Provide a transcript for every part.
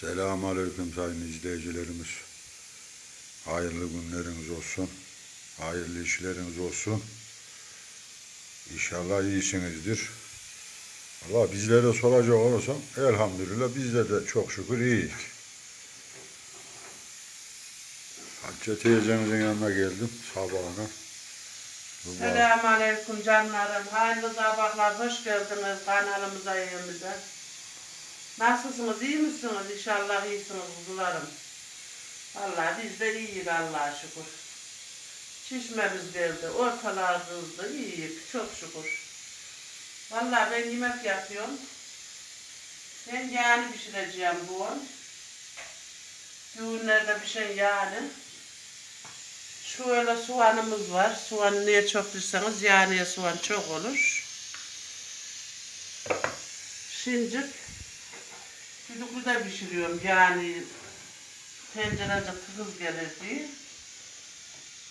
Selamun Aleyküm sayın izleyicilerimiz. Hayırlı günleriniz olsun. Hayırlı işleriniz olsun. İnşallah iyisinizdir. Allah bizlere soracak olursan elhamdülillah bizde de çok şükür iyiyiz. Hatice teyzemizin yanına geldim sabahına. Selamun Aleyküm canlarım. Hayırlı sabahlar. Hoş geldiniz kanalımıza, evimize. Nasılsınız? iyi misiniz? İnşallah iyisiniz kuzularım. Vallahi biz de iyiyiz Allah'a şükür. Şişmemiz geldi. Ortalar kızdı. İyiyiz. Çok şükür. Vallahi ben yemek yapıyorum. Ben yani pişireceğim bu an. Düğünlerde bir şey yani. Şöyle soğanımız var. Soğanı niye çok düşseniz yani soğan çok olur. Şincik. Düdüklü de pişiriyorum yani tencerede kız gelir diye.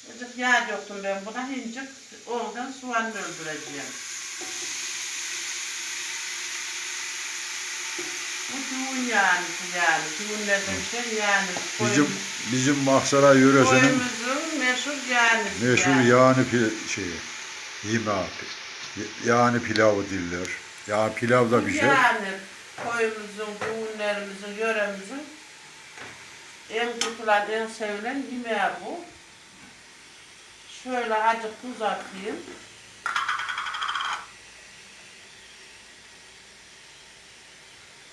Azıcık yağ döktüm ben buna hincik. Ondan soğanı öldüreceğim. Bu düğün yani yani. Düğünlerde bir şey yani. Bizim bizim Mahsara yöresinin Koyumuzun meşhur yani. meşhur yani. yani pi- şeyi. Yemeği. Yani pilavı diller. Ya pilav da şey. Yani koyumuzun, düğünlerimizin, yöremizin en tutulan, en sevilen yemeği bu. Şöyle acık tuz atayım.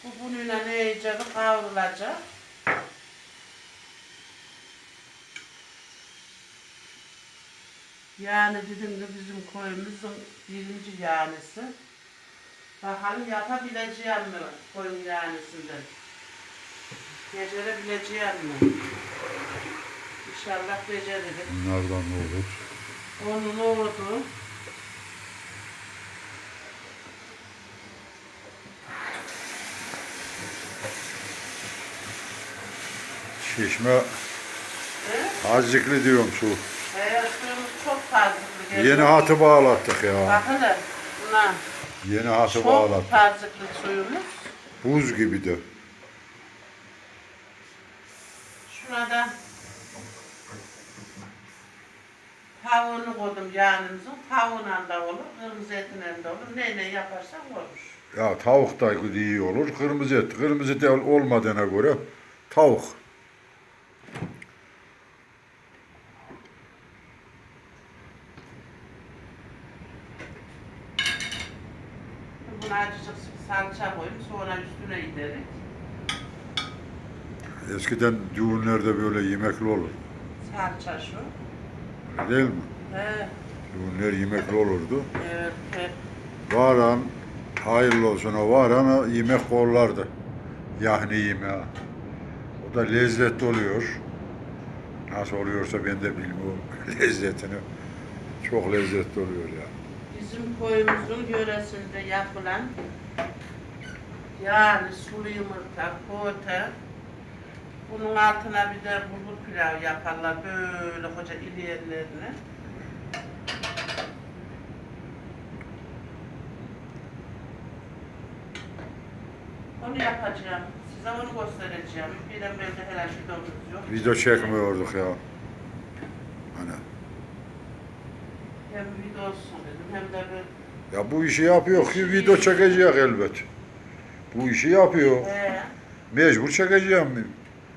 Bu bununla ne yiyecek? Kavrulacak. Yani dedim de bizim koyumuzun birinci yanisi. Bakalım yapabileceğim mi koyun yanisinden? Becerebileceğim mi? İnşallah beceririm. Bunlardan ne olur? Onun oldu. Şişme He? azıcıklı diyorum su. Eğer suyumuz çok fazla. Yeni hatı bağlattık ya. Bakın buna Yeni hatı çok bağlattık. fazlalık suyumuz. Buz gibi de. Şurada tavuğunu koydum yağımızın. Tavuğuyla da olur, kırmızı etinden de olur. Neyle yaparsan olur. Ya tavuk da iyi olur. Kırmızı et. Kırmızı et olmadığına göre tavuk. Salça koyup sonra üstüne giderik. Eskiden düğünlerde böyle yemekli olur. Salça şu. Öyle değil mi? He, Düğünler yemekli olurdu. evet, he. Varan hayırlı olsun o varan yemek kollardı. Yahni yemeği. O da lezzetli oluyor. Nasıl oluyorsa ben de bilmiyorum lezzetini. Çok lezzetli oluyor ya. Bizim koyumuzun yöresinde yapılan yani sulu yumurta, poğaça, bunun altına bir de bulgur pilav yaparlar böyle koca iri yerlerine. Onu yapacağım. Size onu göstereceğim. Birden beri herhalde videomuz yok. Video çekmiyorduk ya. Hani Hem video olsun dedim hem de bir ya bu işi yapıyor ki video çekecek elbet. Bu işi yapıyor. He. Mecbur çekeceğim.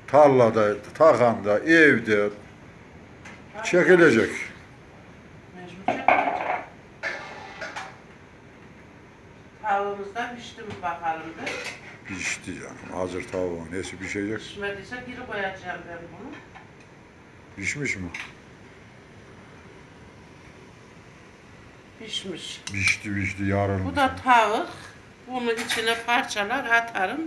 Tarlada, takanda, evde çekilecek. Mecbur çekilecek. Tavuğumuz da pişti mi bakalım bir. Pişti canım. Hazır tavuğun nesi pişecek? Pişmediyse geri koyacağım ben bunu. Pişmiş mi? Pişmiş. Pişti pişti yarın. Bu da tavuk. Bunu içine parçalar atarım.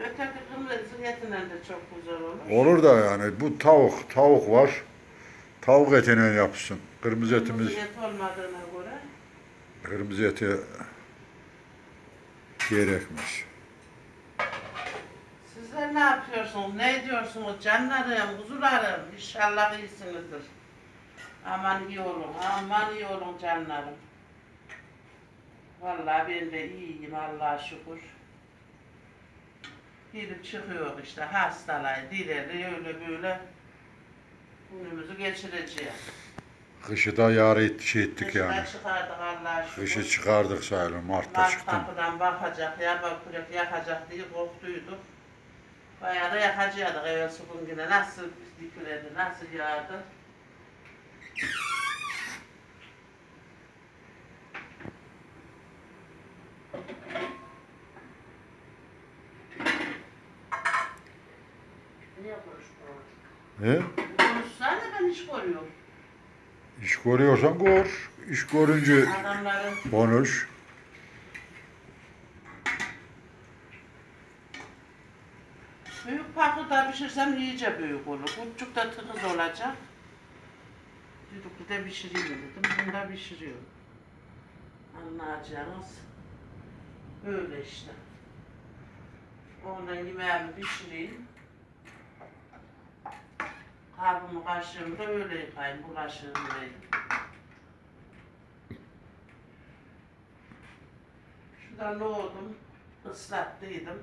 Öteki kırmızı etinden de çok güzel olur. Olur da yani bu tavuk, tavuk var. Tavuk etine yapsın. Kırmızı etimiz, Kırmızı et olmadığına göre. kırmızı eti gerekmez. Sizler ne yapıyorsunuz? Ne ediyorsunuz? Canlarım, kuzularım. İnşallah iyisinizdir. Aman iyi olun, aman iyi olun canlarım. Vallahi ben de iyiyim Allah'a şükür. Girip çıkıyor işte hastalığı, dileri öyle böyle günümüzü geçireceğiz. Kışı da yar et, şey ettik Kışta yani. çıkardık Allah'a şükür. Kışı çıkardık sayılır. Mart'ta Laf çıktım. kapıdan bakacak, yer bakacak, yakacak diye korktuyduk. Bayağı da yakacaktık evvel sukun yine. Nasıl dikiledi, nasıl yağdı. He? Konuşsana ben iş görüyorum. İş görüyorsan gör. İş görünce Adamların konuş. Büyük pakıda pişirsem iyice büyük olur. Küçük de tıkız olacak. Düdüklü de pişireyim dedim. Bunu da pişiriyorum. Anlayacağınız böyle işte. Ondan yemeğimi pişireyim. Kabımı kaşığımı da öyle yıkayayım. Bulaşığımı da Şuradan nohudum. ıslattıydım.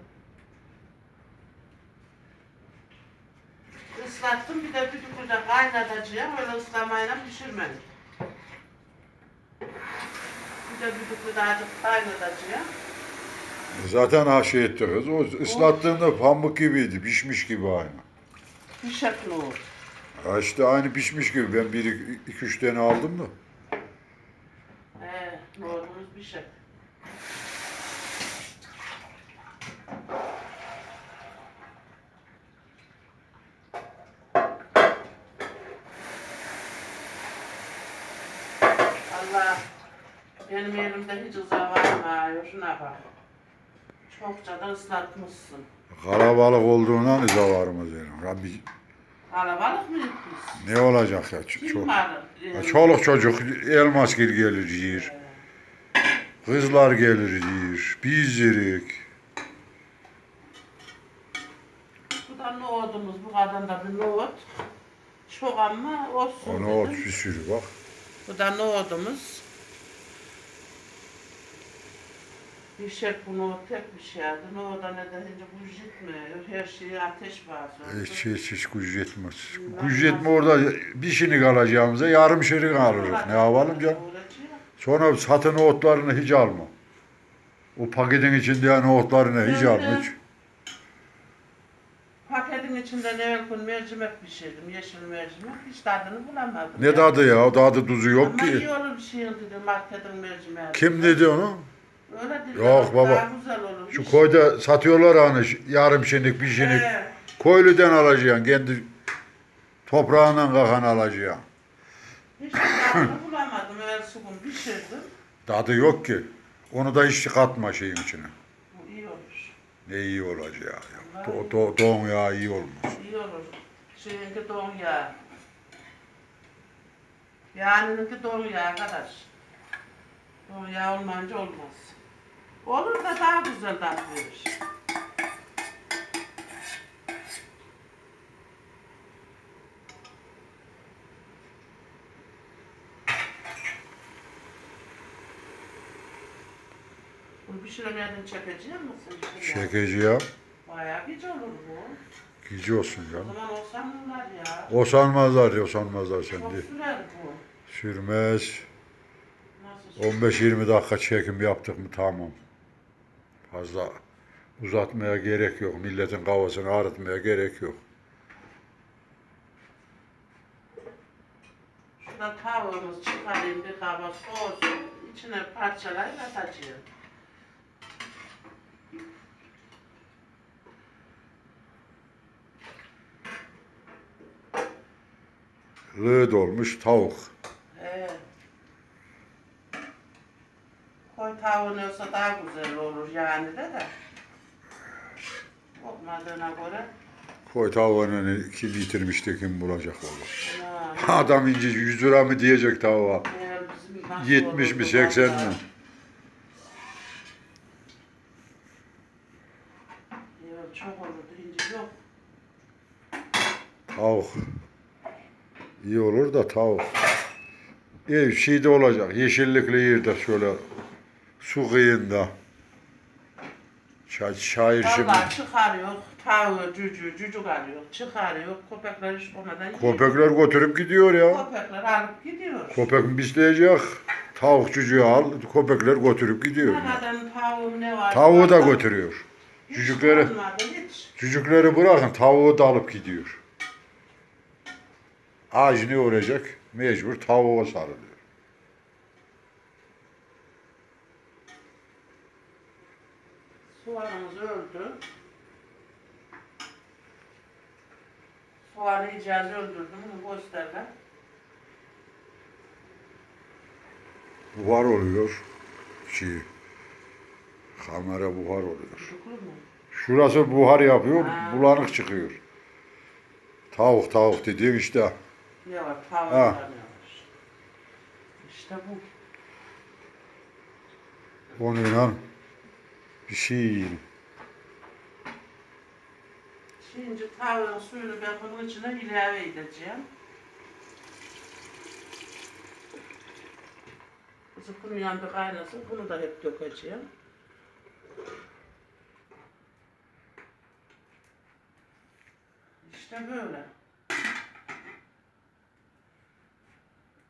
Islattım bir de düdüklüde kaynatacağım. Öyle ıslamayla pişirmem. Bir de düdüklüde azıcık kaynatacağım. Zaten ha şey etti kız. O ıslattığında pamuk gibiydi. Pişmiş gibi aynı. Bir şekli olur. Ha işte aynı pişmiş gibi. Ben bir iki üç tane aldım da. He, nohudumuz bir şey. Allah benim elimde hiç uzavarmıyor. Şuna bak. Çokça da ıslatmışsın. Kalabalık olduğundan izavarımız yani. Rabbi Kalabalık mıyız biz? ne olacak ya? Ç- Kim Çok. var? Ya Çoluk çocuk elmas gel gelir yiyir. Kızlar gelir yiyir. Biz yerik. Bu da nohudumuz. Bu kadar da bir nohut. Çok ama olsun Onu dedim. ot bir sürü bak. Bu da nohudumuz. Bir şey bu nohut tek bir şeydi. Nohuda ne deyince bu gitmiyor. Her şeyi ateş basıyor. Hiç hiç hiç güç yetmez. Güç yetme orada bir şinik alacağımıza yarım şinik alırız. Ne yapalım canım? Sonra satın otlarını hiç alma. O paketin içinde yani otlarını hiç alma hiç. Paketin içinden evvel gün mercimek pişirdim. Yeşil mercimek. Hiç tadını bulamadım. Ne tadı ya? Tadı tuzu yok Ama iyi ki. olur bir şey dedi marketin mercimeği. Kim dedi onu? Öyle dedi. Yok baba. Daha güzel olur. Şu koyda satıyorlar hani yarım şinik bir şinik. He. Koyludan alacaksın. Kendi toprağından kakan alacaksın. Hiç tadını bulamadım. Evvel sukun pişirdim. Tadı yok ki. Onu da hiç katma şeyin içine. Bu iyi olur. Ne iyi olacak ya. Do, do, don yağı iyi olmaz. İyi olur. Şeyinki don yağı. Yağınınki don yağı arkadaş. Don yağı olmayınca olmaz. Olur da daha güzel tat verir. Bunu pişiremedin çekeceğim misin? Şekeci ya. Bayağı güzel olur bu. Gici olsun O canım. zaman olsanlar ya. O sanmazlar ya sanmazlar Çok diye. sürer bu. Sürmez. Nasıl sürer? 15-20 dakika çekim yaptık mı tamam. Fazla uzatmaya gerek yok. Milletin kafasını ağrıtmaya gerek yok. Şuradan tavuğumuzu çıkarayım bir kaba soğusun. İçine parçalayıp atacağım. Lığ dolmuş tavuk. Ee, olsa daha güzel olur yani de de. Olmadığına göre. Koy tavuğunu kim yitirmişti kim bulacak olur. Adam ince 100 lira mı diyecek tavuğa. eğer bizim nasıl 70 mi olurdu 80 vallahi. mi? Eğer çok olurdu ince yok. Tavuk. İyi olur da tavuk. İyi şey de olacak. Yeşillikli yerde şöyle su kıyında. Şa- şair şimdi Vallahi çıkarıyor, tavuğu, cücü, cücük alıyor, çıkarıyor, köpekler hiç olmadan yiyor. köpekler götürüp gidiyor ya. Köpekler alıp gidiyor. Köpek bisleyecek. Tavuk cücüğü al, köpekler götürüp gidiyor. Nereden tavuğu ne var? Tavuğu da götürüyor. hiç Cücükleri, olmadı, hiç. cücükleri bırakın, tavuğu da alıp gidiyor. Ağacını uğrayacak, mecbur tavuğa sarılıyor. Soğanımız öldü. Soğanı icaz öldürdüm, bunu gösterler. Buhar oluyor. Şey, kamera buhar oluyor. Mu? Şurası buhar yapıyor, Ha. bulanık çıkıyor. Tavuk tavuk dediğin işte. Yavaş, tavuğu Ha. yavaş. İşte bu. Onunla bir şey yiyin. Şimdi tavuğun suyunu ben bunun içine ilave edeceğim. Zıkkının yanında kaynasın, bunu da hep dökeceğim. İşte böyle.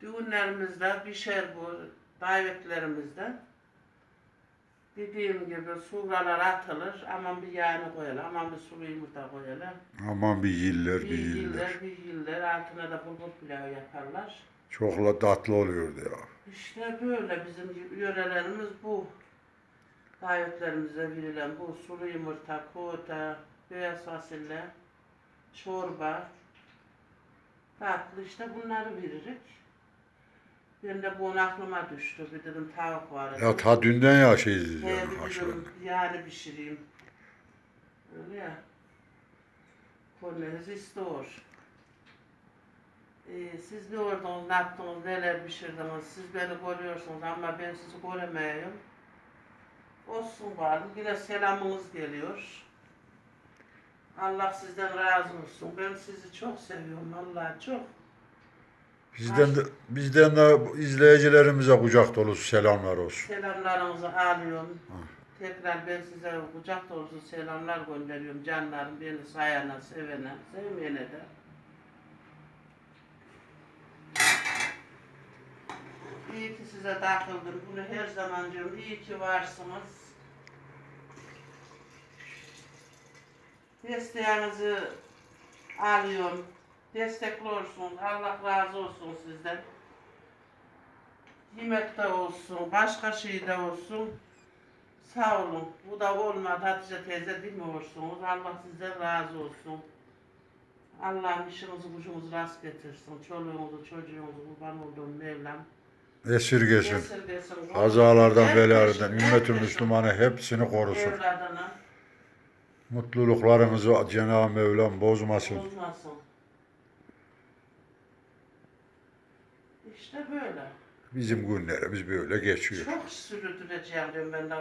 Düğünlerimizde pişer bu, davetlerimizde. Dediğim gibi suralar atılır, aman bir yağını koyalım, aman bir sulu yumurta koyalım. Aman bir yiller Bir bir yiller. yiller, bir yiller, altına da bulgur pilavı yaparlar. Çok la tatlı oluyordu ya. İşte böyle bizim yörelerimiz bu. Davetlerimize verilen bu sulu yumurta, kota, beyaz fasulye, çorba, tatlı işte bunları veririk. Ben de bu aklıma düştü. Bir dedim tavuk var. Ya ta dünden ya şey He, yani bir dedim yani pişireyim. Öyle ya. Konunuz istiyor. Ee, siz ne ordunuz, ne yaptınız, neler pişirdiniz, siz beni görüyorsunuz ama ben sizi göremiyorum. Olsun bari, yine selamınız geliyor. Allah sizden razı olsun. Ben sizi çok seviyorum, Allah çok. Bizden de, bizden de izleyicilerimize kucak dolusu selamlar olsun. Selamlarınızı alıyorum. Tekrar ben size kucak dolusu selamlar gönderiyorum canlarım. Beni sayana, sevene, sevmeyene de. İyi ki size takıldım. Bunu her zaman diyorum. İyi ki varsınız. Desteğinizi alıyorum. Destekli olsun. Allah razı olsun sizden. Yemekte olsun, başka şeyde olsun. Sağ olun. Bu da olmadı Hatice teyze demiyorsunuz. Allah sizden razı olsun. Allah'ım işinizi gücünüzü rast getirsin. Çoluğunuzu, çocuğunuzu kurban olduğum Mevlam. Esirgesin. Esirgesin. Kazalardan, belalardan, herkesin Müslümanı hepsini korusun. Evladına Mutluluklarımızı Cenab-ı Mevlam bozmasın. bozmasın. İşte böyle. Bizim günlerimiz böyle geçiyor. Çok sürdüreceğim diyorum ben de.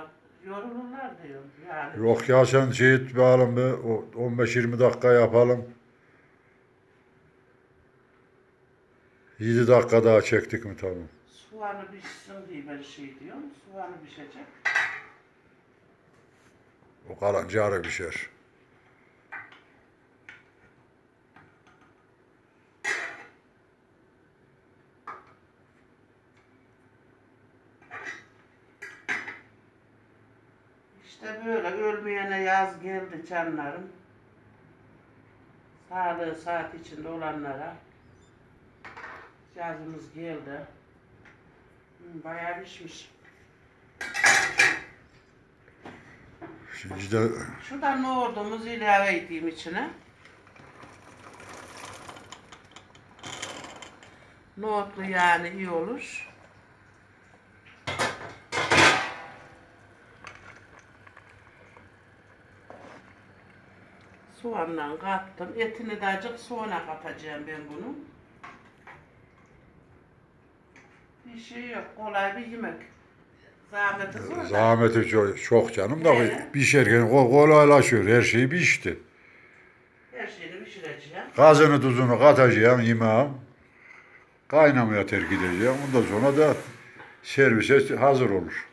Yorulurlar diyorum. Yani. Yok ya sen şey et bakalım be, o 15-20 dakika yapalım. 7 dakika daha çektik mi tamam. Soğanı pişsin diye ben şey diyorum. Soğanı pişecek. O kalan carı pişer. İşte böyle ölmeyene yaz geldi canlarım. Sağlığı saat içinde olanlara yazımız geldi. Hı, Bayağı pişmiş. Şimdi de Şuradan nohudumuzu ilave edeyim içine. Nohutlu yani iyi olur. Soğanla kattım. Etini de acık soğana katacağım ben bunu. Bir şey yok. Kolay bir yemek. Zahmeti zor. zahmeti çok, çok canım da He. pişerken ko- kolaylaşıyor. Her şey pişti. Her şeyini pişireceğim. Gazını tuzunu katacağım yemeğe. Kaynamaya terk edeceğim. Ondan sonra da servise hazır olur.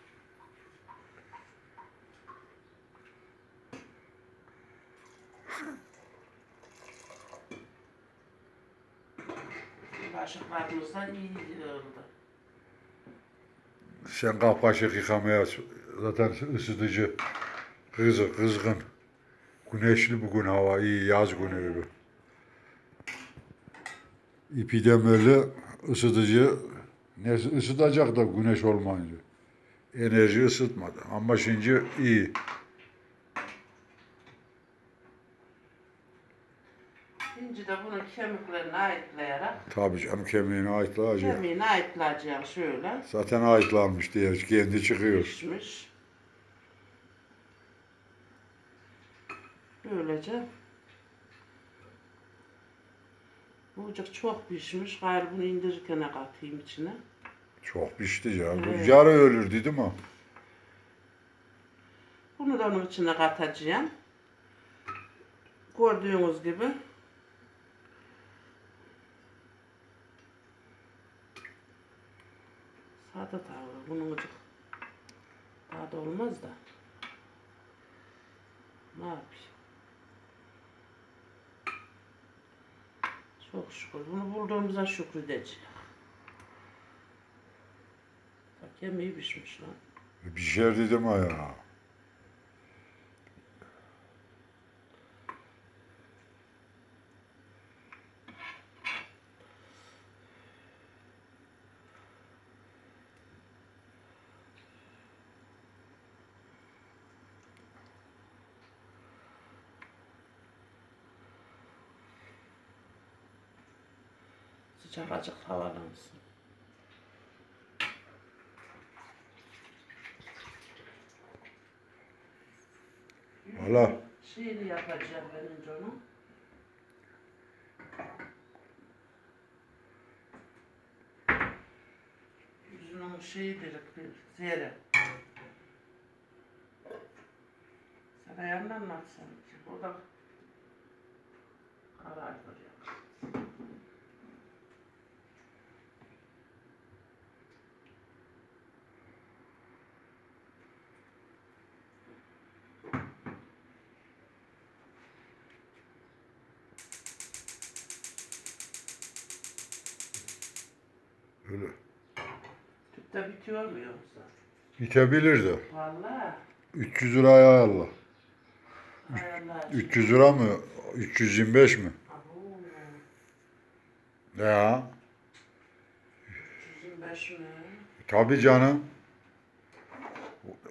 Bulaşıklarımız da iyi oldu. Sen kap kaşık yıkamaya zaten ısıtıcı. Kızı, kızgın. Güneşli bugün hava iyi yaz günü gibi. İpi demirli ısıtıcı ne ısıtacak da güneş olmayınca. Enerji ısıtmadı ama şimdi iyi. Şimdi de bunu kemiklerini ayıklayarak Tabii canım kemiğine ayıtlayacak. kemiğini ayıklayacağım şöyle. Zaten ayıtlanmış diye kendi çıkıyor. Pişmiş. Böylece Bucak çok pişmiş. Gayrı bunu indirirken katayım içine. Çok pişti ya. Evet. Yarı ölür dedim o. Bunu da onun içine katacağım. Gördüğünüz gibi. Sade tavuğu. Bunun ucuk da olmaz da. Ne yapayım? Çok şükür. Bunu bulduğumuza şükredeceğim. Bak yemeği pişmiş lan. Pişer dedim o ya. Sıcak acık havalansın. Valla Şeyini yapacağım ben önce onu. Yüzünün şeyidir, bir zere. Sana yandan anlatsam ki, o da karardır ya. öyle. Tüpte bitiyor mu yoksa? Bitebilirdi. Vallahi. 300 liraya. Hay Allah. 300 lira mı? 325 mi? Abo, Ya. 125 mi? Tabii canım.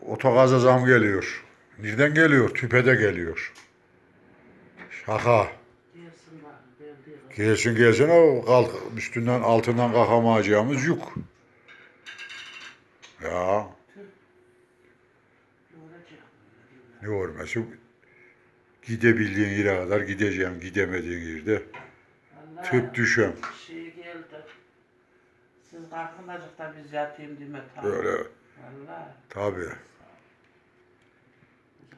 Otogaza zam geliyor. Nereden geliyor? Tüpede geliyor. Şaka. Gelsin gelsin o kalk üstünden altından kalkamayacağımız yük. Ya Ne olması gidebildiğin yere kadar gideceğim gidemediğin yerde tüp düşem. Şey geldi. Siz kalkın azıcık da biz yatayım deme tamam. Böyle Vallahi. tabii. Azıcık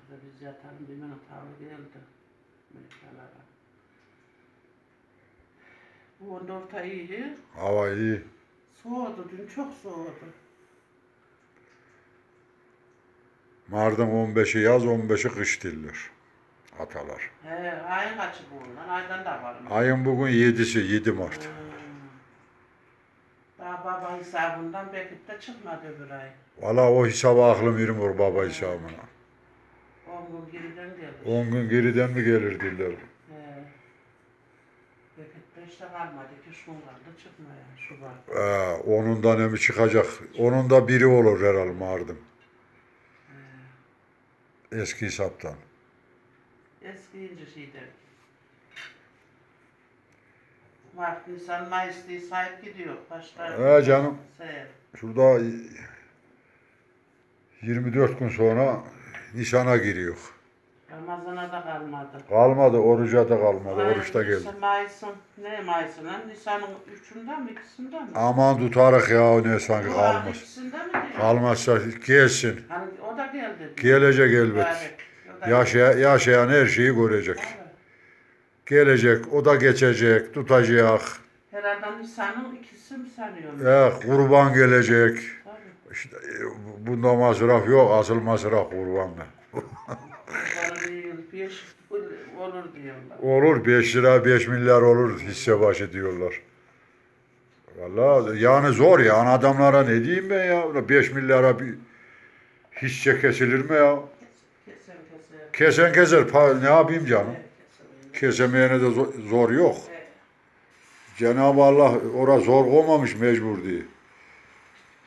da biz yatalım deme tavrı geldi. Mekkalara. Bu onda orta iyi. Hava iyi. Soğudu dün çok soğudu. Mardin 15'i yaz 15'i kış diller. Atalar. He, ayın kaçı bu lan? Aydan da var mı? Ayın bugün 7'si 7 Mart. Hmm. Daha baba hesabından belki de çıkmadı öbür ay. Valla o hesaba aklım yürümür baba hesabına. 10 gün geriden geldi. 10 gün geriden mi gelir diller. He. Belki de işte kalmadı. 2 gün kaldı çıkmaya Şubat. Ee, onun da ne mi çıkacak? Onun da biri olur herhalde Mardin. Eski hesaptan. Eski ince şeyden. Mart, Nisan, Mayıs diye sahip gidiyor. Başlar. He canım. Seher. Şurada 24 gün sonra Nisan'a giriyor. Ramazana da kalmadı. Kalmadı, oruca da kalmadı. Ay, Oruç da geldi. Mayıs'ın, ne Mayıs'ın lan? Nisan'ın üçünde mi, ikisinde mi? Aman tutarık ya ne sanki Bu kalmaz. ikisinde mi diyor? Kalmazsa gelsin. Hani o da geldi. Gelecek elbet. O da Yaşaya, yaşayan her şeyi görecek. Gelecek, o da geçecek, tutacak. Herhalde Nisan'ın ikisi mi sanıyorum? Ya kurban gelecek. Tabii. İşte e, bu- bunda masraf yok, asıl masraf kurbanda. Olur diyorlar. Olur 5 lira 5 milyar olur hisse başı diyorlar. Vallahi yani zor ya adamlara ne diyeyim ben ya 5 milyara bir hisse kesilir mi ya? Kesen kesen. Kesen keser pa- ne yapayım canım? Evet. Kesemeyene de zo- zor yok. Evet. Cenab-ı Allah ora zor koymamış mecbur diye.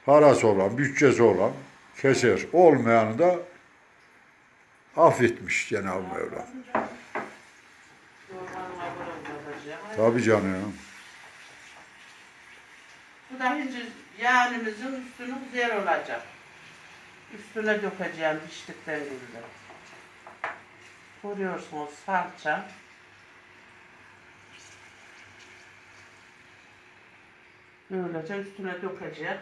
Parası olan, bütçesi olan keser. Olmayanı da affetmiş Cenab-ı Mevla. Tabii canım. Bu da şimdi yağımızın üstünü güzel olacak. Üstüne dökeceğim piştikten sonra. Görüyorsunuz salça. Böylece üstüne dökeceğim.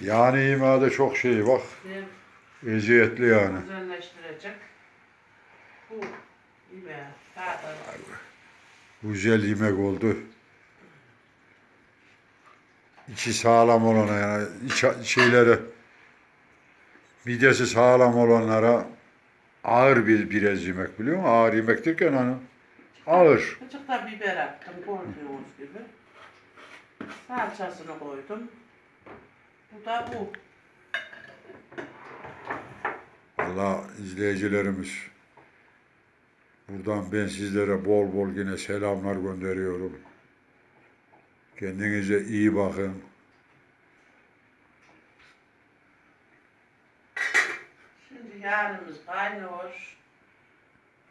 Yani imada çok şey bak. Ve Eziyetli yani. güzelleştirecek. Bu yemeğe tadı. Güzel yemek oldu. İçi sağlam olana yani iç şeyleri midesi sağlam olanlara ağır bir biraz yemek biliyor musun? Ağır yemek derken hani ağır. Da biber attım gördüğünüz gibi. Salçasını koydum. Bu da bu. Allah izleyicilerimiz buradan ben sizlere bol bol yine selamlar gönderiyorum. Kendinize iyi bakın. Şimdi yağımız kaynıyor.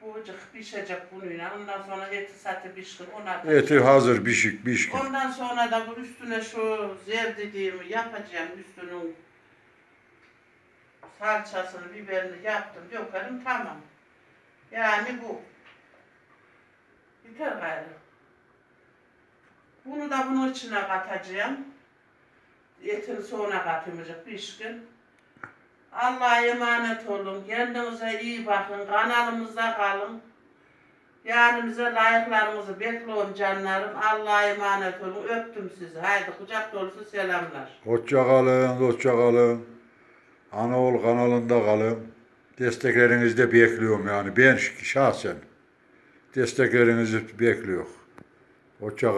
Bucuk pişecek bununla. Ondan sonra eti satı pişkin. Ona Eti hazır pişik pişkin. Ondan sonra da bu üstüne şu zer dediğimi yapacağım. Üstünün salçasını, biberini yaptım. Dökerim tamam. Yani bu. Biter gayrı. Bunu da bunun içine katacağım. Etini sonra katılacak pişkin. Allah'a emanet olun. Kendinize iyi bakın. Kanalımızda kalın. Yani bize layıklarımızı bekliyorum canlarım. Allah'a emanet olun. Öptüm sizi. Haydi kucak dolusu selamlar. Hoşça kalın, hoşça kalın. Anaol kanalında kalın. Desteklerinizi de bekliyorum yani. Ben şahsen desteklerinizi bekliyorum. Hoşça.